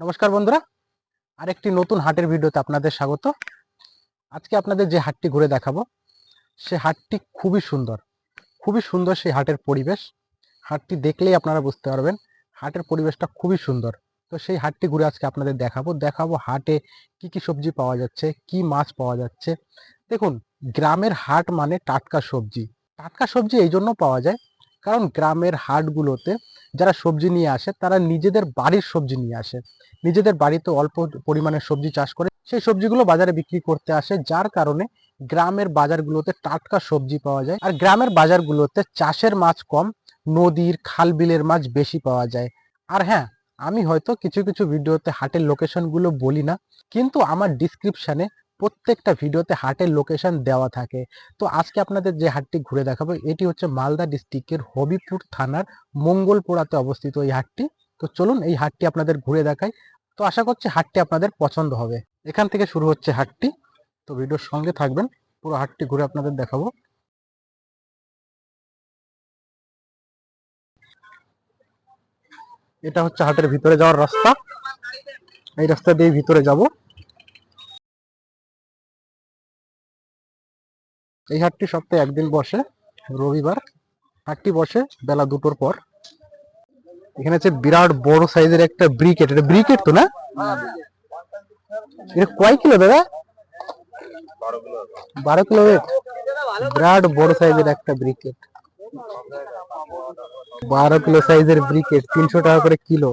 নমস্কার বন্ধুরা। আরেকটি নতুন হাটের ভিডিওতে আপনাদের স্বাগত। আজকে আপনাদের যে হাটটি ঘুরে দেখাবো, সে হাটটি খুবই সুন্দর। খুবই সুন্দর সেই হাটের পরিবেশ। হাটটি দেখলেই আপনারা বুঝতে পারবেন, হাটের পরিবেশটা খুবই সুন্দর। তো সেই হাটটি ঘুরে আজকে আপনাদের দেখাবো। দেখাবো হাটে কি কি সবজি পাওয়া যাচ্ছে, কি মাছ পাওয়া যাচ্ছে। দেখুন, গ্রামের হাট মানে টাটকা সবজি। টাটকা সবজি এই জন্য পাওয়া যায় কারণ গ্রামের হাটগুলোতে যারা সবজি নিয়ে আসে, তারা নিজেদের বাড়ির সবজি নিয়ে আসে। নিজেদের বাড়িতে অল্প পরিমাণে সবজি চাষ করে সেই সবজিগুলো বাজারে বিক্রি করতে আসে, যার কারণে গ্রামের বাজারগুলোতে টাটকা সবজি পাওয়া যায়। আর গ্রামের বাজারগুলোতে চাষের মাছ কম, নদীর খাল বিলের মাছ বেশি পাওয়া যায়। আর হ্যাঁ আমি হয়তো কিছু কিছু ভিডিওতে হাটের লোকেশনগুলো বলি না, কিন্তু আমার ডিসক্রিপশনে প্রত্যেকটা ভিডিওতে হাটের লোকেশন দেওয়া থাকে। তো আজকে আপনাদের যে হাটটি ঘুরে দেখাবো, এটি হচ্ছে মালদা ডিস্ট্রিক্টের হবিপুর থানার মঙ্গলপুরাতে অবস্থিত এই হাটটি। তো চলুন এই হাটটি আপনাদের ঘুরে দেখাই। তো আশা করছি হাটটি আপনাদের পছন্দ হবে। এখান থেকে শুরু হচ্ছে হাটটি। তো ভিডিওর সঙ্গে থাকবেন, পুরো হাটটি ঘুরে আপনাদের দেখাবো। এটা হচ্ছে হাটের ভিতরে যাওয়ার রাস্তা। এই রাস্তা দিয়ে ভিতরে যাব। এই হাটটি সপ্তাহে একদিন বসে, রবিবার। হাটটি বসে বেলা দুটোর পর। এখানে হচ্ছে বিরাট বড় সাইজের একটা ব্রিকেট। এটা ব্রিকেট তো না? এটা কয় কিলো দাদা? বারো কিলো ওয়েট। বিরাট বড় সাইজের একটা ব্রিকেট। বারো কিলো সাইজের ব্রিকেট, তিনশো টাকা করে কিলো।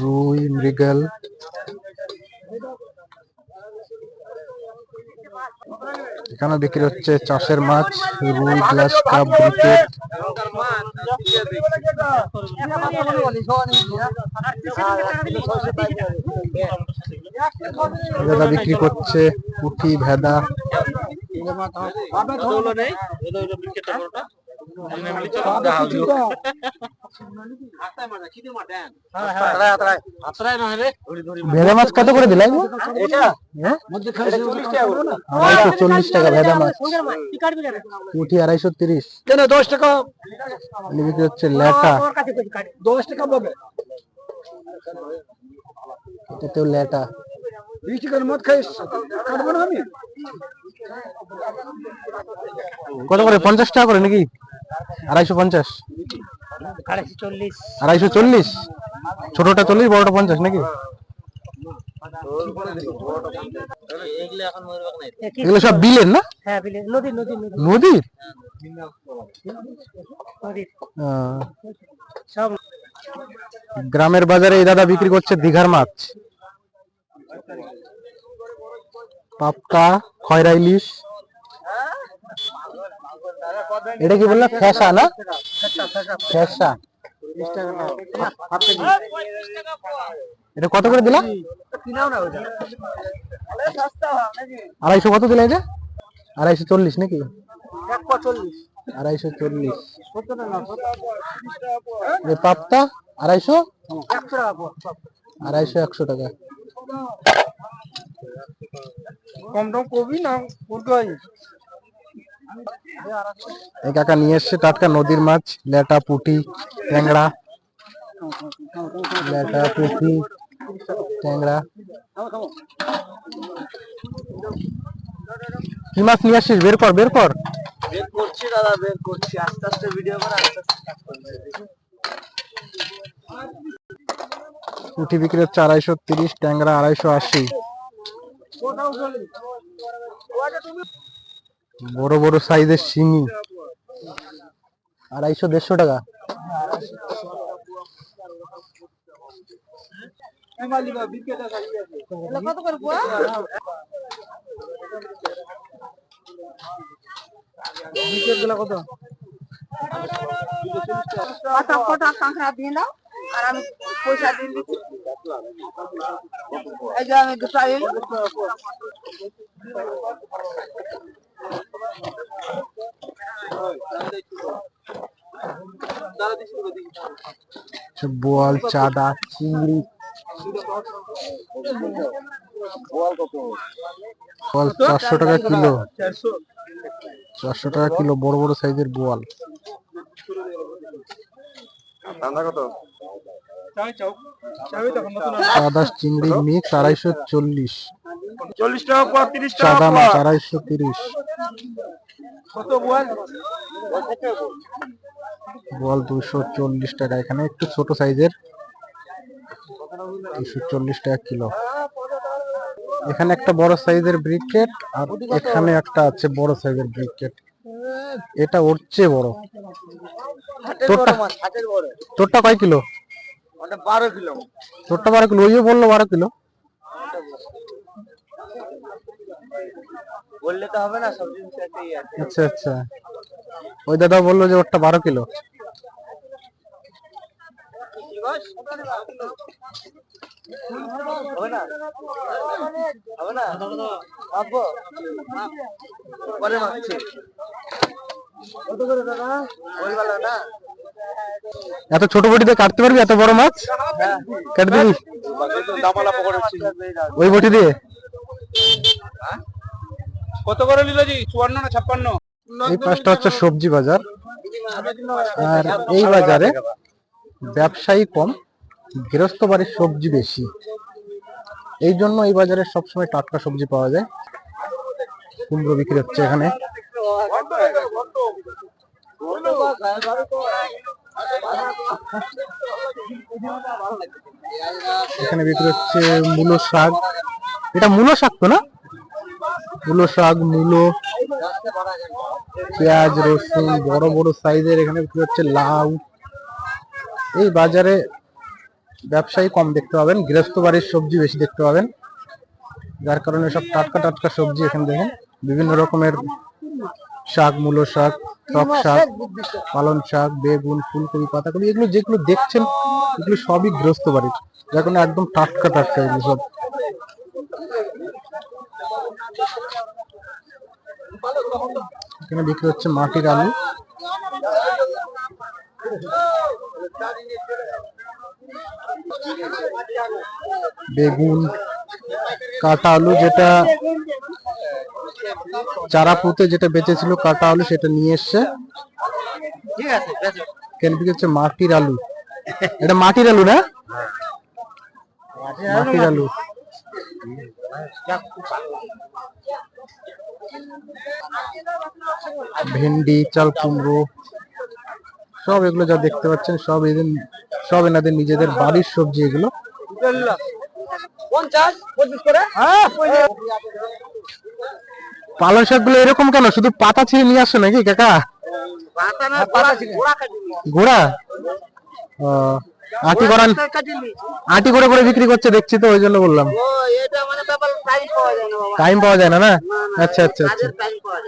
রুই মৃগেল। এখানে বিক্রি হচ্ছে চাষের মাছ রুই গ্লাস কাপ ব্রিকেট। দাদা বিক্রি করছে পুঁটি ভেদা। ভেদা মাছ কত করে দিলাই হ্যাঁ আড়াইশো চল্লিশ টাকা ভেদা মাছ পুঁটি আড়াইশো তিরিশ দশ টাকা এখানে বিক্রি হচ্ছে ল্যাটা দশ টাকা পাবে এটাতেও ল্যাটা বিশ টাকার মদ খাইস কাটবো না আমি কত করে পঞ্চাশ টাকা করে নাকি আড়াইশো পঞ্চাশ। আড়াইশো চল্লিশ। ছোটটা চল্লিশ বড়টা পঞ্চাশ নাকি? এগুলো সব বিলের না? হ্যাঁ নদীর গ্রামের বাজারে এই দাদা বিক্রি করছে দিঘার মাছ। পাপকা খয়রা ইলিশ এটা কি বলল? ফ্যাসা না? ফ্যাসা এটা কত করে দিলা? আড়াইশো কত দিলা এটা? আড়াইশো চল্লিশ নাকি? আড়াইশো চল্লিশ। পাপটা আড়াইশো। আড়াইশো একশো টাকা। কম টম করবি না এই কাকা নিয়ে এসছে টাটকা নদীর মাছ লেটা পুঁটি ট্যাংরা। লেটা পুঁটি ট্যাংরা। কি মাছ নিয়ে আসছিস? বের কর বের কর। বের করছি দাদা বের করছি। আস্তে আস্তে ভিডিও করে আস্তে আস্তে পুঁটি বিক্রি হচ্ছে আড়াইশো তিরিশ ট্যাংরা আড়াইশো আশি। বড় বড় সাইজের শিঙি। আড়াইশো, দেড়শো টাকা। কত কত দিয়ে দাও আর আমি পয়সা দিয়ে দিচ্ছি এই যে আমি দুটো বোয়াল চাদা চিংড়ি। বোয়াল চারশো টাকা কিলো। চারশো টাকা কিলো বড় বড় সাইজের বোয়াল। সাদা চিংড়ি মিক্স আড়াইশো চল্লিশ। চল্লিশ টাকা পর তিরিশ সাদা মাছ আড়াইশো তিরিশ। কত বল বল দুশো চল্লিশ টাকা। এখানে একটু ছোট সাইজের। দুশো চল্লিশ টাকা কিলো। এখানে একটা বড় সাইজের ব্রিকেট আর এখানে একটা আছে বড় সাইজের ব্রিকেট। এটা ওর চেয়ে বড়। তোরটা? কয় কিলো? বারো কিলো। তোরটা বারো কিলো। ওইও বলল বারো কিলো। বললে তো হবে না সব জিনিস আচ্ছা আচ্ছা। ওই দাদা বলল যে ওরটা বারো কিলো। হবে না হবে পরে মারছি কত করে দাদা বলবালো না এত ছোট বটি দিয়ে কাটতে পারবি? এত বড় মাছ? কেটে দিবি? ওই বটি দিয়ে? কত করে নিল জি? চুয়ান্ন না ছাপ্পান্ন? এই পাশটা হচ্ছে সবজি বাজার। আর এই বাজারে ব্যবসায়ী কম, গৃহস্থ বাড়ির সবজি বেশি। এই জন্য এই বাজারে সবসময় টাটকা সবজি পাওয়া যায়। কুমড়ো বিক্রি হচ্ছে এখানে। এখানে বিক্রি হচ্ছে মূলো শাক। এটা মূলো শাক তো না? মূলো শাক, মূলো, পেঁয়াজ, রসুন, বড় বড় সাইজের এখানে বিক্রি হচ্ছে লাউ এই বাজারে ব্যবসায়ী কম দেখতে পাবেন, গৃহস্থ বাড়ির সবজি বেশি দেখতে পাবেন। যার কারণে সব টাটকা টাটকা সবজি এখানে দেখেন, বিভিন্ন রকমের শাক, মূলো শাক, টক শাক, পালং শাক, বেগুন, ফুলকপি, পাতাকপি, এগুলো যেগুলো দেখছেন, এগুলো সবই গৃহস্থ বাড়ির। যার কারণে একদম টাটকা টাটকা এগুলো সব। এখানে বিক্রি হচ্ছে মাটির আলু। বেগুন কাটা আলু যেটা চারা পুঁতে যেটা বেঁচেছিল কাটা আলু সেটা নিয়ে এসছে। বিক্রি হচ্ছে? মাটির আলু। এটা মাটির আলু না? মাটির আলু ভেন্ডি চাল কুমড়ো সব এগুলো যা দেখতে পাচ্ছেন সব এদের সব এনাদের নিজেদের বাড়ির সবজি এগুলো। পঞ্চাশ পঁচিশ করে। হ্যাঁ। পালং শাকগুলো এরকম কেন? শুধু পাতা ছিঁড়ে নিয়ে আসছো নাকি কাকা? গোড়া ও, আটি করান আটি করে করে বিক্রি করছে দেখছি তো ওই জন্য বললাম। এটা মানে টাইম পাওয়া যায় না টাইম না আচ্ছা আচ্ছা আচ্ছা। টাইম না।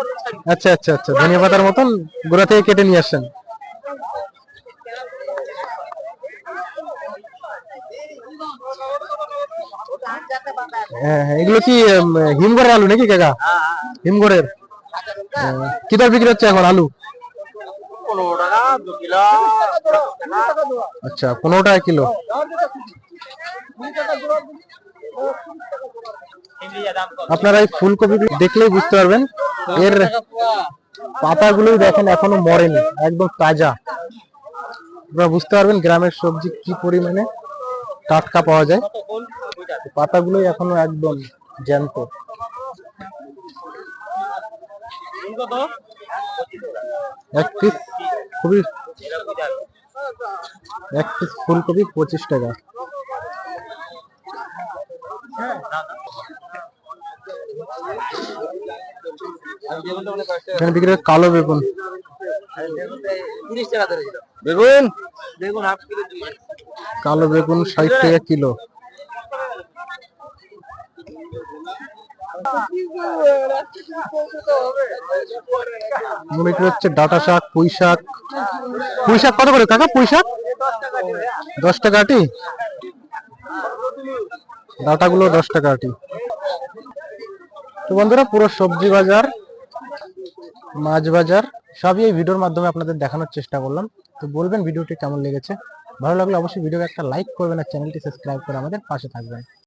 ওরকম কাটি। আচ্ছা আচ্ছা আচ্ছা। ধনিয়া পাতার মতন গোড়া থেকে কেটে নিয়ে আসছেন হ্যাঁ হ্যাঁ এগুলো কি হিমঘরের আলু নাকি কাকা? হিমঘরের? হ্যাঁ, কি দর বিক্রি হচ্ছে এখন আলু? আচ্ছা পনেরো টাকা কিলো। আপনারা এই ফুলকপি দেখলেই বুঝতে পারবেন এর পাতাগুলোই দেখেন এখনও মরেনি একদম তাজা। আপনারা বুঝতে পারবেন গ্রামের সবজি কি পরিমাণে টাটকা পাওয়া যায়। পাতাগুলোই এখনও একদম জ্যান্ত। এক পিস খুবই এক পিস ফুলকপি পঁচিশ টাকা। এখানে বিক্রি কালো বেগুন। বেগুন? বেগুন হাফ কিলো বেগুন ষাট টাকা কিলো। মনে হচ্ছে ডাটা শাক পুঁই শাক। পুঁই শাক কত করে কাকা পুঁই শাক? দশ টাকা আটি? ডাটাগুলো দশ টাকা আটি। তো বন্ধুরা পুরো সবজি বাজার মাছ বাজার সবই এই ভিডিওর মাধ্যমে আপনাদের দেখানোর চেষ্টা করলাম। তো বলবেন, ভিডিওটি কেমন লেগেছে? ভালো লাগলে অবশ্যই ভিডিওকে একটা লাইক করবেন আর চ্যানেলটি সাবস্ক্রাইব করে আমাদের পাশে থাকবেন।